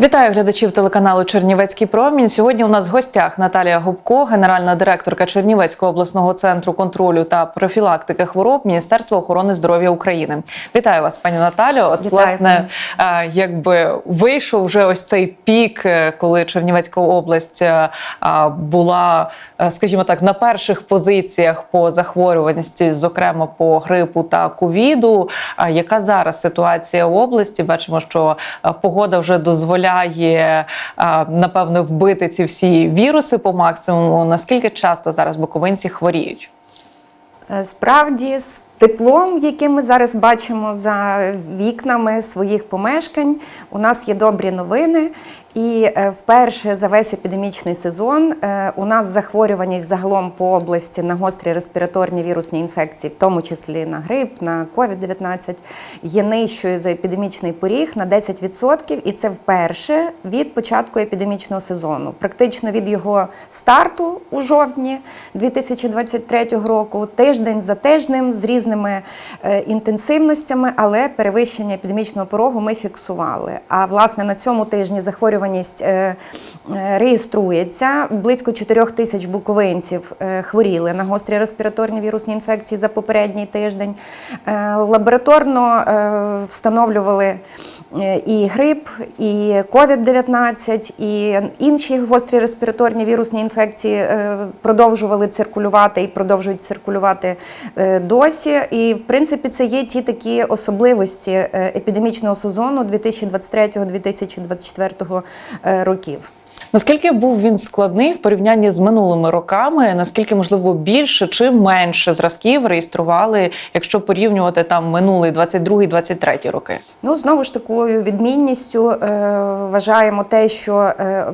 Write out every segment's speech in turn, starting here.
Вітаю глядачів телеканалу Чернівецький промінь. Сьогодні у нас в гостях Наталія Губко, генеральна директорка Чернівецького обласного центру контролю та профілактики хвороб Міністерства охорони здоров'я України. Вітаю вас, пані Наталю. От Вітаю, власне, якби вийшов вже ось цей пік, е, коли Чернівецька область е, була, е, скажімо так, на перших позиціях по захворюваності, зокрема по грипу та ковіду. Яка зараз ситуація в області? Бачимо, що погода вже дозволяє е, напевно вбити ці всі віруси по максимуму. Наскільки часто зараз буковинці хворіють? Е, Справді, з теплом, яке ми зараз бачимо за вікнами своїх помешкань, у нас є добрі новини. І е, вперше за весь епідемічний сезон е, у нас захворюваність загалом по області на гострі респіраторні вірусні інфекції, в тому числі на грип, на COVID-19, є нижчою за епідемічний поріг на 10%, і це вперше від початку епідемічного сезону. Практично від його старту у жовтні 2023 року, тиждень за тижнем з різними е, інтенсивностями, але перевищення епідемічного порогу ми фіксували. А власне на цьому тижні захворюваність е, е, реєструється. Близько 4 тисяч буковинців хворіли на гострі респіраторні вірусні інфекції за попередній тиждень. Лабораторно встановлювали і грип, і COVID-19, і інші гострі респіраторні вірусні інфекції продовжували циркулювати і продовжують циркулювати досі. І в принципі це є ті такі особливості е, епідемічного сезону 2023-2024 е, років. Наскільки був він складний в порівнянні з минулими роками? Наскільки можливо більше чи менше зразків реєстрували, якщо порівнювати там минулий 22-23 роки? Ну, знову ж такою відмінністю е, вважаємо те, що е,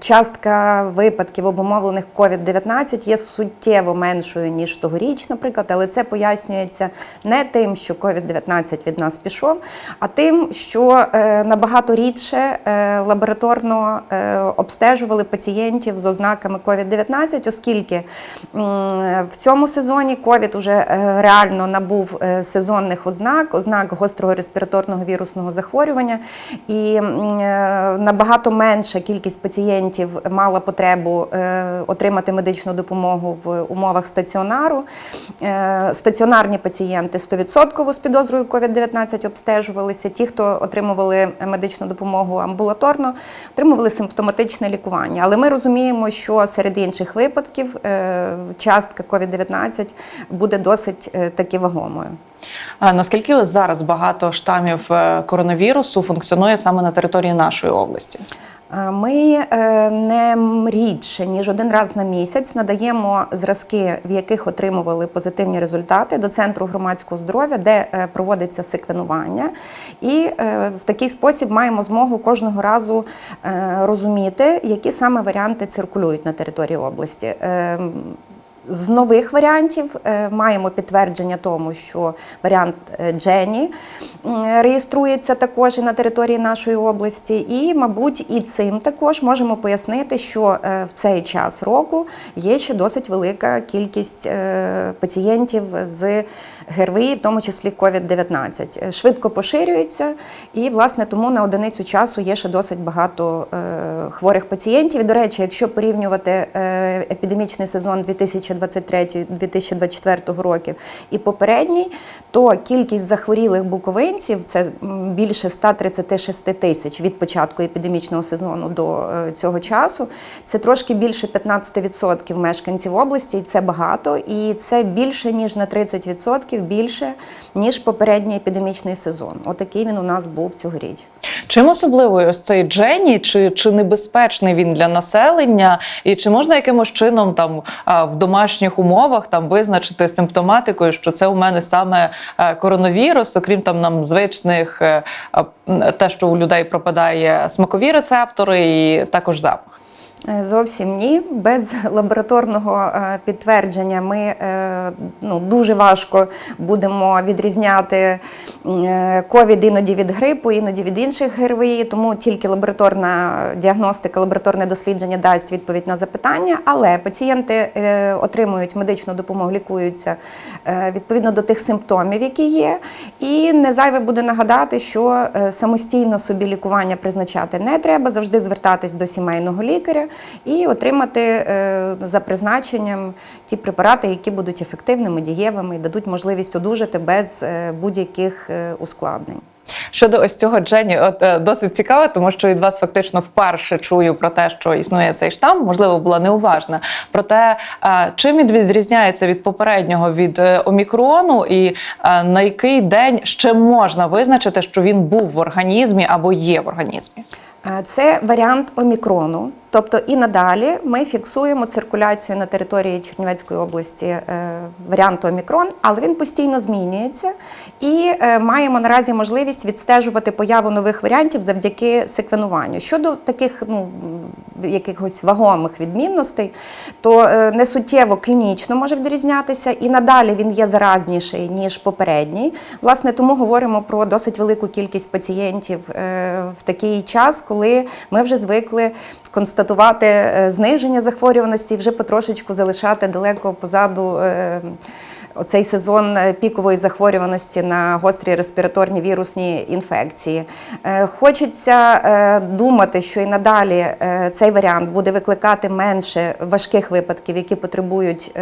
частка випадків обумовлених COVID-19 є суттєво меншою, ніж тогоріч, наприклад, але це пояснюється не тим, що COVID-19 від нас пішов, а тим, що е, набагато рідше е, лабораторно е, обстежували пацієнтів з ознаками COVID-19, оскільки в цьому сезоні COVID уже е, реально набув е, сезонних ознак, ознак гострого респіраторного вірусного захворювання, і е, набагато менша кількість пацієнтів мала потребу отримати медичну допомогу в умовах стаціонару. Стаціонарні пацієнти 100% з підозрою COVID-19 обстежувалися. Ті, хто отримували медичну допомогу амбулаторно, отримували симптоматичне лікування. Але ми розуміємо, що серед інших випадків е, частка COVID-19 буде досить е, таки вагомою. А наскільки зараз багато штамів е, коронавірусу функціонує саме на території нашої області? Ми е, не рідше ніж один раз на місяць надаємо зразки, в яких отримували позитивні результати до центру громадського здоров'я, де е, проводиться секвенування. І е, в такий спосіб маємо змогу кожного разу розуміти, які саме варіанти циркулюють на території області. З нових варіантів е, маємо підтвердження тому, що варіант е, Джені реєструється також і на території нашої області. І, мабуть, і цим також можемо пояснити, що е, в цей час року є ще досить велика кількість пацієнтів з ГРВІ, в тому числі COVID-19. Е, Швидко поширюється, і власне тому на одиницю часу є ще досить багато е, хворих пацієнтів. І, до речі, якщо порівнювати е, епідемічний сезон 2023-2024 років і попередній, то кількість захворілих буковинців це більше 136 тисяч від початку епідемічного сезону до цього часу. Це трошки більше 15% мешканців області, і це багато, і це більше ніж на 30% більше ніж попередній епідемічний сезон. Отакий він у нас був цьогоріч. Чим особливий ось цей Джені? Чи, чи небезпечний він для населення? І чи можна якимось чином там в домашніх умовах там визначити симптоматикою, що це у мене саме е, коронавірус, окрім там нам звичних е, те, що у людей пропадає смакові рецептори, і також запах? Е, Зовсім ні. Без лабораторного е, підтвердження ми е, ну, дуже важко будемо відрізняти ковід іноді від грипу, іноді від інших ГРВІ, тому тільки лабораторна діагностика, лабораторне дослідження дасть відповідь на запитання, але пацієнти отримують медичну допомогу, лікуються відповідно до тих симптомів, які є. І не зайве буде нагадати, що самостійно собі лікування призначати не треба, завжди звертатись до сімейного лікаря і отримати е, за призначенням ті препарати, які будуть ефективними, дієвими і дадуть можливість одужати без е, будь-яких е, ускладнень. Щодо ось цього Джені, от досить цікаво, тому що від вас фактично вперше чую про те, що існує цей штам, можливо, була неуважна. Проте, чим він відрізняється від попереднього від омікрону, і на який день ще можна визначити, що він був в організмі або є в організмі? Е, Це варіант омікрону. Тобто і надалі ми фіксуємо циркуляцію на території Чернівецької області е, варіанту омікрон, але він постійно змінюється і е, маємо наразі можливість відстежувати появу нових варіантів завдяки секвенуванню. Щодо таких ну, якихось вагомих відмінностей, то е, не суттєво клінічно може відрізнятися, і надалі він є заразніший ніж попередній. Власне, тому говоримо про досить велику кількість пацієнтів в такий час, коли ми вже звикли констатувати е, зниження захворюваності і вже потрошечку залишати далеко позаду. Оцей сезон е, пікової захворюваності на гострі респіраторні вірусні інфекції. Е, Хочеться е, думати, що і надалі цей варіант буде викликати менше важких випадків, які потребують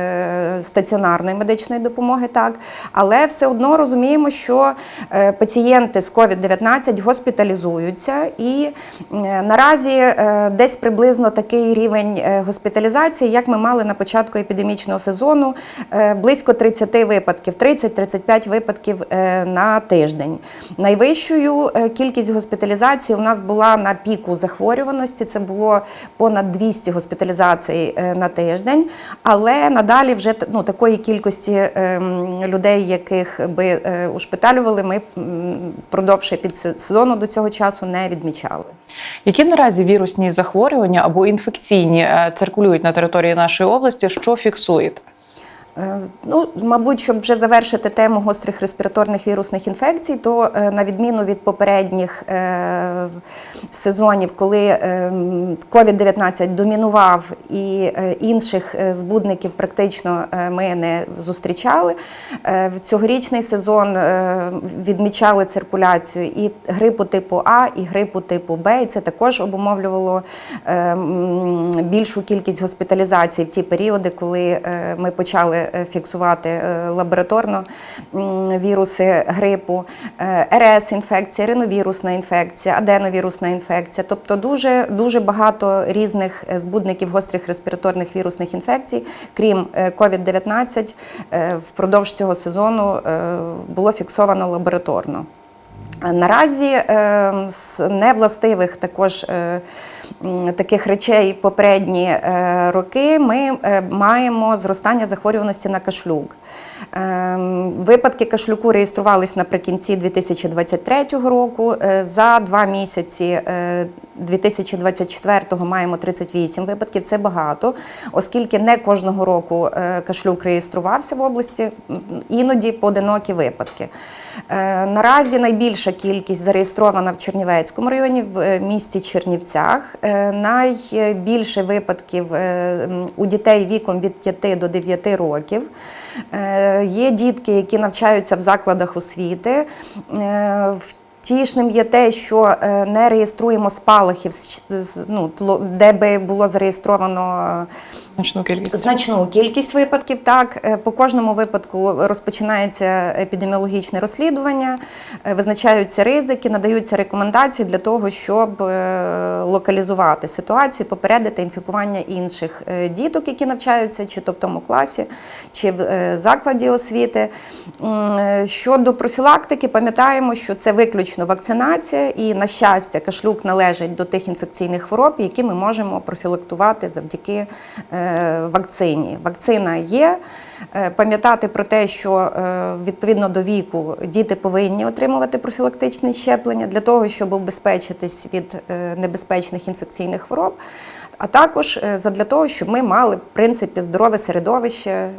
стаціонарної медичної допомоги, так але все одно розуміємо, що пацієнти з COVID-19 госпіталізуються, і наразі десь приблизно такий рівень госпіталізації, як ми мали на початку епідемічного сезону, близько 30 випадків, 30-35 випадків е, на тиждень. Найвищою е, кількість госпіталізацій у нас була на піку захворюваності. Це було понад 200 госпіталізацій е, на тиждень. Але надалі вже ну, такої кількості е, людей, яких би ушпиталювали, ми м, впродовж підсезону до цього часу не відмічали. Які наразі вірусні захворювання або інфекційні циркулюють на території нашої області? Що фіксуєте? Е, Ну, мабуть, щоб вже завершити тему гострих респіраторних вірусних інфекцій, то е, на відміну від попередніх е, сезонів, коли е, COVID-19 домінував і інших збудників практично ми не зустрічали. В цьогорічний сезон відмічали циркуляцію і грипу типу А, і грипу типу Б, і це також обумовлювало е, більшу кількість госпіталізацій в ті періоди, коли ми почали фіксувати е, лабораторно віруси грипу, е, РС-інфекція, риновірусна інфекція, аденовірусна інфекція. Тобто дуже, дуже багато різних е, збудників гострих респіраторних вірусних інфекцій, крім е, COVID-19, е, впродовж цього сезону е, було фіксовано лабораторно. Наразі е, з невластивих також е, таких речей попередні е, роки ми е, маємо зростання захворюваності на кашлюк. Е, Випадки кашлюку реєструвались наприкінці 2023 року. Е, За два місяці е, 2024-го маємо 38 випадків. Це багато, оскільки не кожного року е, кашлюк реєструвався в області, іноді поодинокі випадки. Е, Наразі найбільша кількість зареєстрована в Чернівецькому районі, в е, місті Чернівцях. Е, Найбільше випадків е, у дітей віком від 5 до 9 років. Е, Є дітки, які навчаються в закладах освіти. Е, Втішним є те, що е, не реєструємо спалахів, ну, де би було зареєстровано Значну кількість. Значну кількість випадків. Так Е, по кожному випадку розпочинається епідеміологічне розслідування, е, визначаються ризики, надаються рекомендації для того, щоб е, локалізувати ситуацію, попередити інфікування інших діток, які навчаються, чи то в тому класі, чи в закладі освіти. Щодо профілактики, пам'ятаємо, що це виключно вакцинація, і на щастя, кашлюк належить до тих інфекційних хвороб, які ми можемо профілактувати завдяки вакцині. Вакцина є. Е, Пам'ятати про те, що е, відповідно до віку діти повинні отримувати профілактичне щеплення для того, щоб убезпечитись від е, небезпечних інфекційних хвороб. а також для того, щоб ми мали в принципі здорове середовище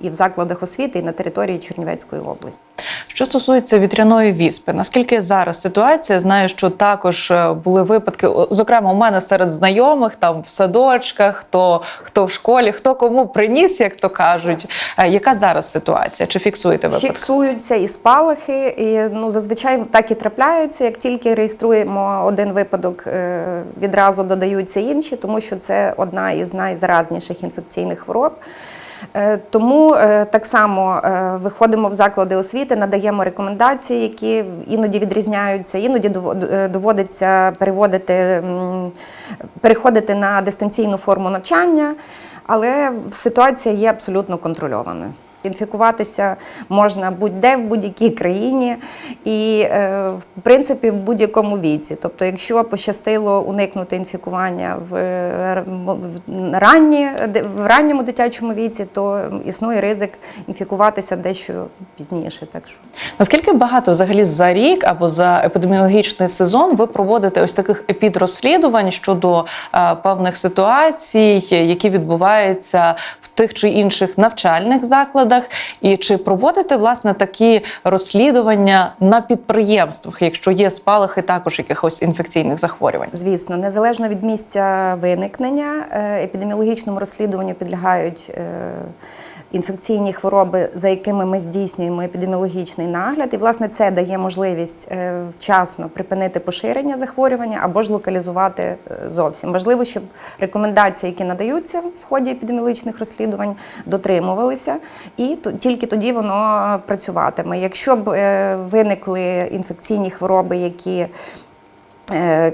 і в закладах освіти, і на території Чернівецької області. Що стосується вітряної віспи, наскільки зараз ситуація? Знаю, що також е, були випадки, зокрема, у мене серед знайомих, там в садочках, хто, хто в школі, хто кому приніс, як то кажуть. Е, Яка зараз ситуація? Чи фіксуєте випадки? Фіксуються і спалахи, і ну зазвичай так і трапляється. Як тільки реєструємо один випадок, е, відразу додаються інші, тому що це одна із найзаразніших інфекційних хвороб. Е, Тому е, так само е, виходимо в заклади освіти, надаємо рекомендації, які іноді відрізняються, іноді дово- доводиться переводити, переходити на дистанційну форму навчання, але ситуація є абсолютно контрольованою. Інфікуватися можна будь-де в будь-якій країні і, е, в принципі, в будь-якому віці. Тобто, якщо пощастило уникнути інфікування в, е, ранні, в ранньому дитячому віці, то існує ризик інфікуватися дещо пізніше. Так що Наскільки багато взагалі за рік або за епідеміологічний сезон ви проводите ось таких епідрозслідувань щодо е, певних ситуацій, які відбуваються в тих чи інших навчальних закладах, і чи проводите власне такі розслідування на підприємствах, якщо є спалахи також якихось інфекційних захворювань? Звісно, незалежно від місця виникнення, е, епідеміологічному розслідуванню підлягають е, інфекційні хвороби, за якими ми здійснюємо епідеміологічний нагляд. І, власне, це дає можливість е, вчасно припинити поширення захворювання або ж локалізувати е, зовсім. Важливо, щоб рекомендації, які надаються в ході епідеміологічних розслідувань, дотримувалися, і тільки тоді воно працюватиме. Якщо б е, виникли інфекційні хвороби, які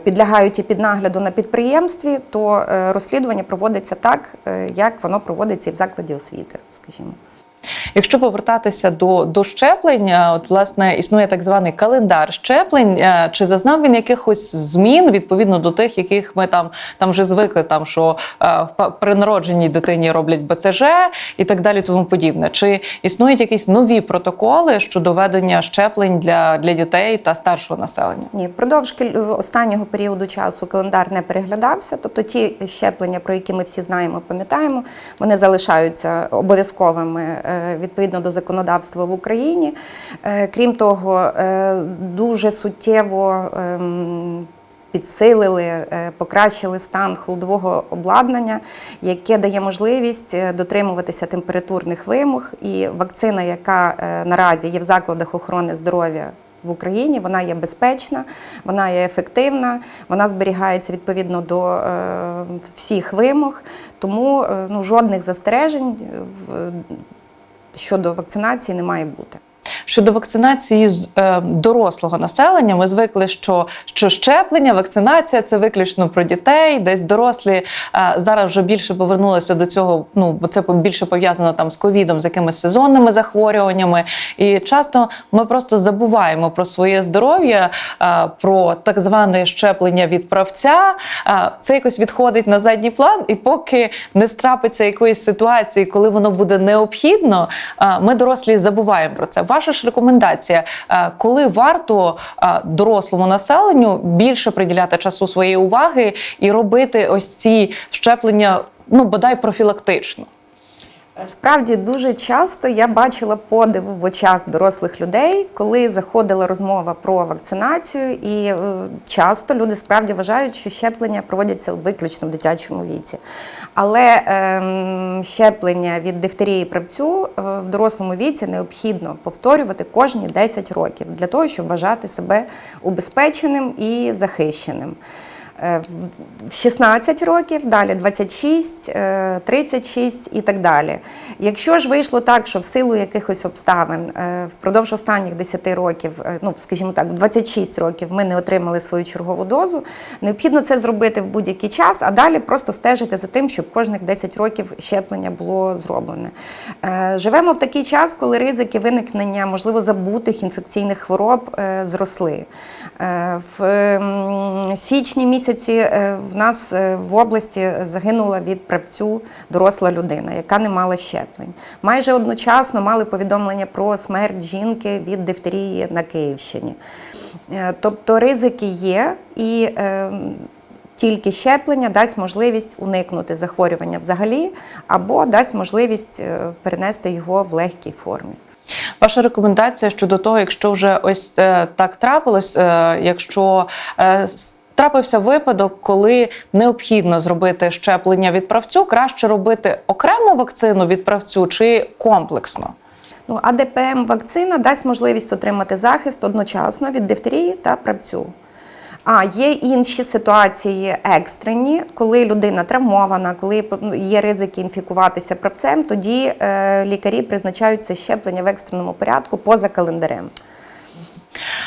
підлягають і під нагляду на підприємстві, то е, розслідування проводиться так, е, як воно проводиться і в закладі освіти, скажімо. Якщо повертатися до, до щеплення, от власне існує так званий календар щеплень. Е, Чи зазнав він якихось змін відповідно до тих, яких ми там, там вже звикли, там що е, при народженій дитині роблять БЦЖ і так далі, тому подібне? Чи існують якісь нові протоколи щодо ведення щеплень для, для дітей та старшого населення? Ні, впродовж останнього періоду часу календар не переглядався. Тобто ті щеплення, про які ми всі знаємо, пам'ятаємо, вони залишаються обов'язковими е, відповідно до законодавства в Україні. Е, Крім того, е, дуже суттєво. ем, Підсилили, е, покращили стан холодового обладнання, яке дає можливість е, дотримуватися температурних вимог. І вакцина, яка е, наразі є в закладах охорони здоров'я в Україні, вона є безпечна, вона є ефективна, вона зберігається відповідно до е, всіх вимог. Тому е, ну, жодних застережень в, щодо вакцинації не має бути. Щодо вакцинації е, дорослого населення, ми звикли, що, що щеплення, вакцинація це виключно про дітей, десь дорослі е, зараз вже більше повернулися до цього. Ну бо це більше пов'язано там з ковідом, з якимись сезонними захворюваннями. І часто ми просто забуваємо про своє здоров'я, е, про так зване щеплення від правця. Це якось відходить на задній план, і поки не страпиться якоїсь ситуації, коли воно буде необхідно, ми дорослі забуваємо про це. Ваша рекомендація, е, коли варто е, дорослому населенню більше приділяти часу своєї уваги і робити ось ці щеплення, ну бодай профілактично. Справді дуже часто я бачила подив в очах дорослих людей, коли заходила розмова про вакцинацію, і е, часто люди справді вважають, що щеплення проводяться виключно в дитячому віці. Але ем, щеплення від дифтерії правцю е, в дорослому віці необхідно повторювати кожні 10 років для того, щоб вважати себе убезпеченим і захищеним. Е, в 16 років, далі 26, е, 36 і так далі. Якщо ж вийшло так, що в силу якихось обставин е, впродовж останніх 10 років, е, ну скажімо так, в 26 років ми не отримали свою чергову дозу, необхідно це зробити в будь-який час, а далі просто стежити за тим, щоб кожних 10 років щеплення було зроблене. Е, Живемо в такий час, коли ризики виникнення, можливо, забутих інфекційних хвороб е, зросли. Е, В січні місяці е, в нас е, в області загинула від правцю доросла людина, яка не мала щеплень. Майже одночасно мали повідомлення про смерть жінки від дифтерії на Київщині. Е, Тобто ризики є і. тільки щеплення дасть можливість уникнути захворювання взагалі, або дасть можливість перенести його в легкій формі. Ваша рекомендація щодо того, якщо вже ось так трапилось, якщо трапився випадок, коли необхідно зробити щеплення від правцю, краще робити окрему вакцину від правцю чи комплексно? Ну, АДПМ вакцина дасть можливість отримати захист одночасно від дифтерії та правцю. А є інші ситуації екстрені, коли людина травмована, коли ну, є ризики інфікуватися правцем, тоді е, лікарі призначають це щеплення в екстреному порядку поза календарем.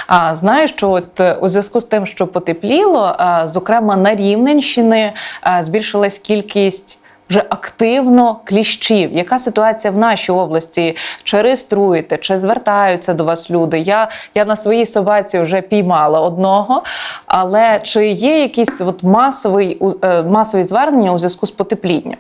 А знаю, що от е, у зв'язку з тим, що потепліло, зокрема на Рівненщини збільшилась кількість. Вже активно кліщів. Яка ситуація в нашій області? Чи реєструєте, чи звертаються до вас люди? Я, я на своїй собаці вже піймала одного, але чи є якісь от масовий, е, масові звернення у зв'язку з потеплінням?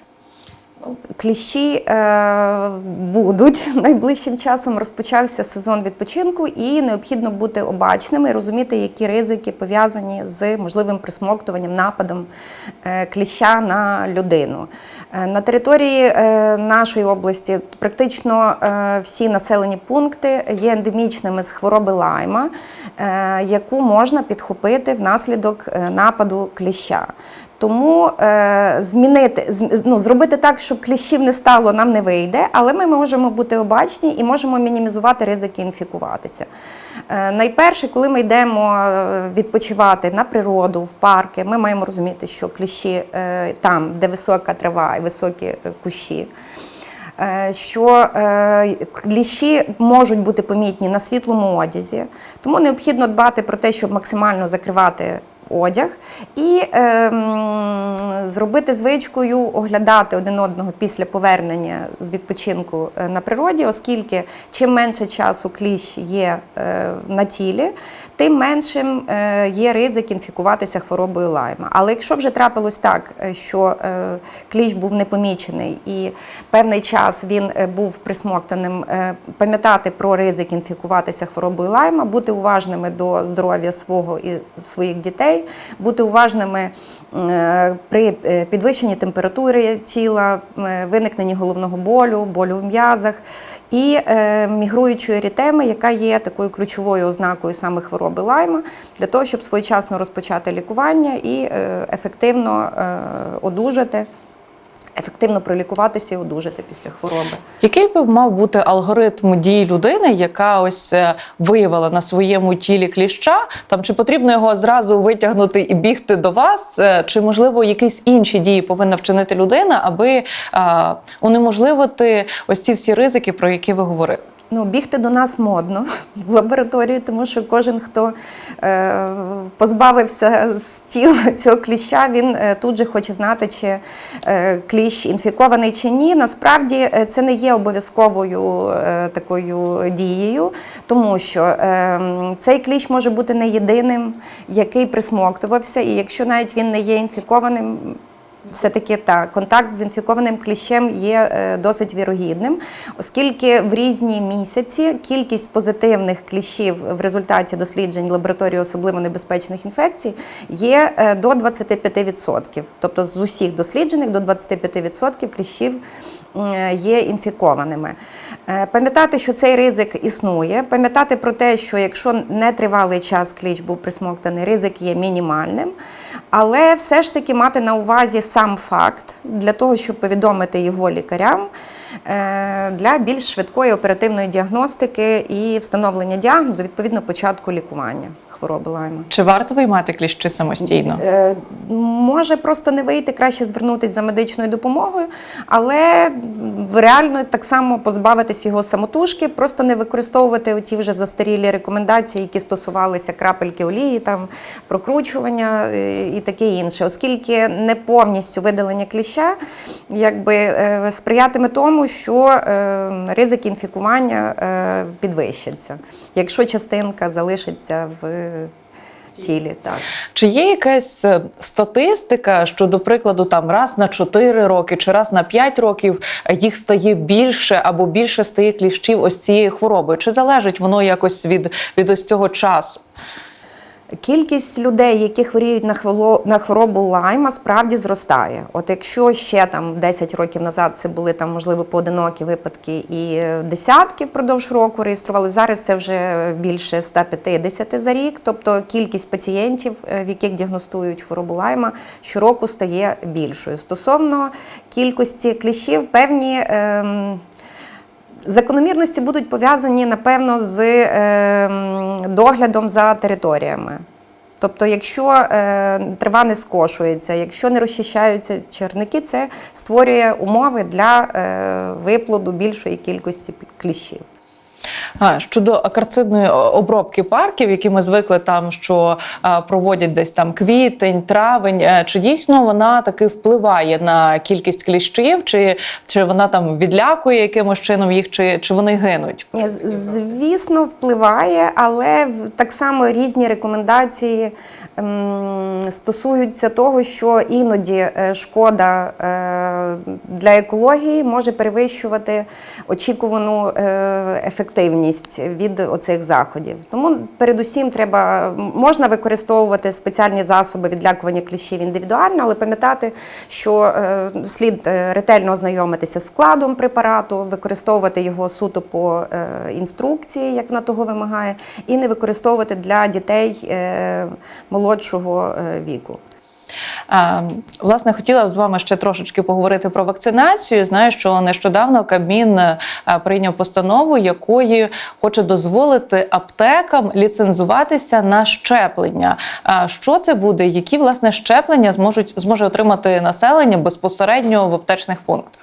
Кліщі е, будуть найближчим часом. Розпочався сезон відпочинку, і необхідно бути обачними і розуміти, які ризики пов'язані з можливим присмоктуванням нападом е, кліща на людину. Е, на території е, нашої області практично е, всі населені пункти є ендемічними з хвороби лайма, яку можна підхопити внаслідок нападу кліща. Тому змінити ну, зробити так, щоб кліщів не стало, нам не вийде, але ми можемо бути обачні і можемо мінімізувати ризики інфікуватися. Е, найперше, коли ми йдемо е, відпочивати на природу, в парки, ми маємо розуміти, що кліщі е, там, де висока трава і високі кущі. Що кліщі можуть бути помітні на світлому одязі, тому необхідно дбати про те, щоб максимально закривати одяг і е, зробити звичкою оглядати один одного після повернення з відпочинку е, на природі, оскільки чим менше часу кліщ є е, на тілі, тим меншим е, є ризик інфікуватися хворобою лайма. Але якщо вже трапилось так, е, що е, кліщ був непомічений і певний час він був присмоктаним, пам'ятати про ризик інфікуватися хворобою лайма, бути уважними до здоров'я свого і своїх дітей, бути уважними при підвищенні температури тіла, виникненні головного болю, болю в м'язах і мігруючої ерітеми, яка є такою ключовою ознакою саме хвороби лайма, для того, щоб своєчасно розпочати лікування і е, ефективно е, одужати, ефективно пролікуватися і одужати після хвороби. Який би мав бути алгоритм дії людини, яка ось е, виявила на своєму тілі кліща? Там чи потрібно його зразу витягнути і бігти до вас, чи можливо якісь інші дії повинна вчинити людина, аби е, унеможливити ось ці всі ризики, про які ви говорили? Ну, бігти до нас модно в лабораторію, тому що кожен, хто е, позбавився з тіла цього кліща, він е, тут же хоче знати, чи е, кліщ інфікований чи ні. Насправді е, це не є обов'язковою е, такою дією, тому що е, цей кліщ може бути не єдиним, який присмоктувався, і якщо навіть він не є інфікованим. Все-таки так, контакт з інфікованим кліщем є е, досить вірогідним, оскільки в різні місяці кількість позитивних кліщів в результаті досліджень лабораторії особливо небезпечних інфекцій є е, до 25%. Тобто з усіх досліджених до 25% кліщів е, є інфікованими. Пам'ятати, що цей ризик існує, пам'ятати про те, що якщо нетривалий час кліщ був присмоктаний, ризик є мінімальним. Але все ж таки мати на увазі сам факт для того, щоб повідомити його лікарям е, для більш швидкої оперативної діагностики і встановлення діагнозу відповідно початку лікування хвороби лайма. Чи варто виймати кліщі самостійно? Е, Може просто не вийти, краще звернутися за медичною допомогою, але реально так само позбавитись його самотужки, просто не використовувати оті вже застарілі рекомендації, які стосувалися крапельки олії, там прокручування е, і таке інше, оскільки не повністю видалення кліща якби е, сприятиме тому, що е, ризик інфікування е, підвищиться, якщо частинка залишиться в тілі. Так. Чи є якась е, статистика, що, до прикладу, там раз на 4 роки чи раз на 5 років е, їх стає більше або більше стає кліщів ось цієї хвороби? Чи залежить воно якось від, від ось цього часу? Кількість людей, які хворіють на хворобу лайма, справді зростає. От якщо ще там 10 років назад це були там можливо поодинокі випадки і е, десятки впродовж року реєстрували, зараз це вже більше 150 за рік. Тобто кількість пацієнтів, е, в яких діагностують хворобу лайма, щороку стає більшою. Стосовно кількості кліщів, певні. ем, Закономірності будуть пов'язані, напевно, з е, доглядом за територіями. Тобто, якщо е, трива не скошується, якщо не розчищаються черники, це створює умови для е, виплоду більшої кількості кліщів. А, щодо акарцидної обробки парків, які ми звикли там, що а, проводять десь там квітень, травень, е, чи дійсно вона таки впливає на кількість кліщів, чи, чи вона там відлякує якимось чином їх, чи, чи вони гинуть? Звісно, впливає, але так само різні рекомендації ем, стосуються того, що іноді е, шкода е, для екології може перевищувати очікувану е, ефективність від оцих заходів. Тому передусім треба можна використовувати спеціальні засоби відлякування кліщів індивідуально, але пам'ятати, що е, слід е, ретельно ознайомитися з складом препарату, використовувати його суто по е, інструкції, як вона того вимагає, і не використовувати для дітей молодшого віку. Власне, хотіла б з вами ще трошечки поговорити про вакцинацію. Знаю, що нещодавно Кабмін е, прийняв постанову, якої хоче дозволити аптекам ліцензуватися на щеплення. Що це буде? Які власне щеплення зможуть зможе отримати населення безпосередньо в аптечних пунктах?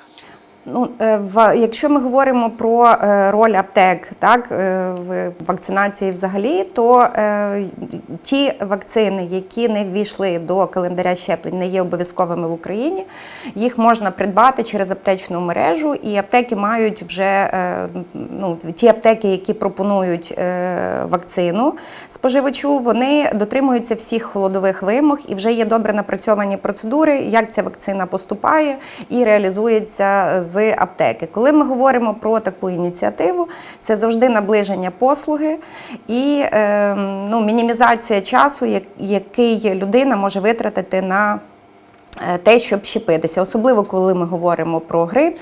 Ну, е, в, якщо ми говоримо про е, роль аптек так, е, в вакцинації взагалі, то е, ті вакцини, які не ввійшли до календаря щеплень, не є обов'язковими в Україні, їх можна придбати через аптечну мережу, і аптеки мають вже е, ну, ті аптеки, які пропонують е, вакцину споживачу, вони дотримуються всіх холодових вимог і вже є добре напрацьовані процедури, як ця вакцина поступає і реалізується з аптеки. Коли ми говоримо про таку ініціативу, це завжди наближення послуги і е, ну, мінімізація часу, який людина може витратити на е, те, щоб щепитися, особливо коли ми говоримо про грип.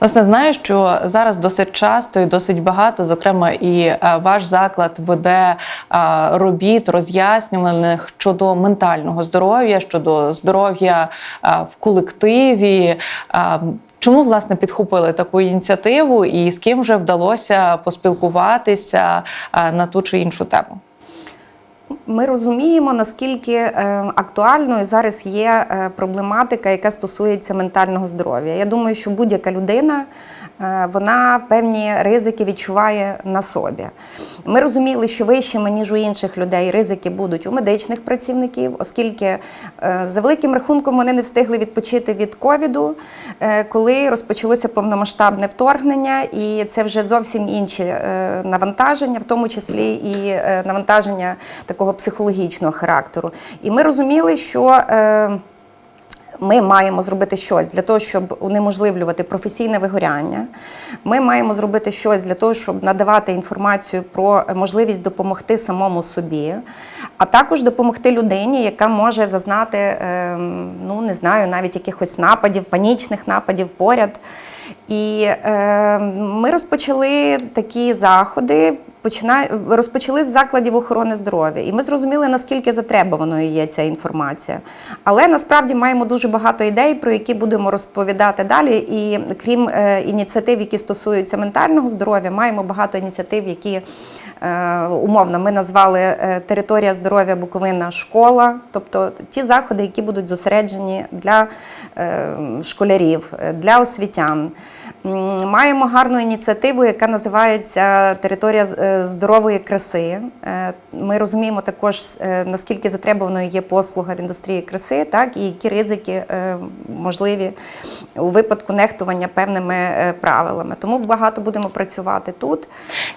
Власне, знаю, що зараз досить часто і досить багато, зокрема, і е, ваш заклад веде е, робіт роз'яснювальних щодо ментального здоров'я, щодо здоров'я в колективі. Чому власне підхопили таку ініціативу, і з ким вже вдалося поспілкуватися на ту чи іншу тему? Ми розуміємо, наскільки е, актуальною зараз є е, проблематика, яка стосується ментального здоров'я. Я думаю, що будь-яка людина вона певні ризики відчуває на собі. Ми розуміли, що вищими, ніж у інших людей, ризики будуть у медичних працівників, оскільки е, за великим рахунком вони не встигли відпочити від ковіду, е, коли розпочалося повномасштабне вторгнення, і це вже зовсім інші е, навантаження, в тому числі і е, навантаження такого психологічного характеру. І ми розуміли, що е, ми маємо зробити щось для того, щоб унеможливлювати професійне вигоряння. Ми маємо зробити щось для того, щоб надавати інформацію про можливість допомогти самому собі, а також допомогти людині, яка може зазнати, е, ну не знаю, навіть якихось нападів, панічних нападів поряд. І е, ми розпочали такі заходи. Починає розпочали з закладів охорони здоров'я, і ми зрозуміли, наскільки затребованою є ця інформація. Але насправді маємо дуже багато ідей, про які будемо розповідати далі. І крім е, ініціатив, які стосуються ментального здоров'я, маємо багато ініціатив, які умовно ми назвали е, територія здоров'я Буковина школа, тобто ті заходи, які будуть зосереджені для е, школярів, е, для освітян. Маємо гарну ініціативу, яка називається Територія е, здорової краси. Е, Ми розуміємо також, е, наскільки затребуваною є послуга в індустрії краси, так і які ризики е, можливі у випадку нехтування певними е, правилами. Тому багато будемо працювати тут.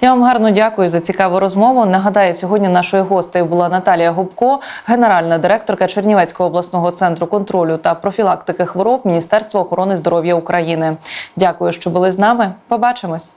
Я вам гарно дякую за цікаву розмову. Нагадаю, сьогодні нашою гостею була Наталія Губко, генеральна директорка Чернівецького обласного центру контролю та профілактики хвороб Міністерства охорони здоров'я України. Дякую, що були з нами. Побачимось.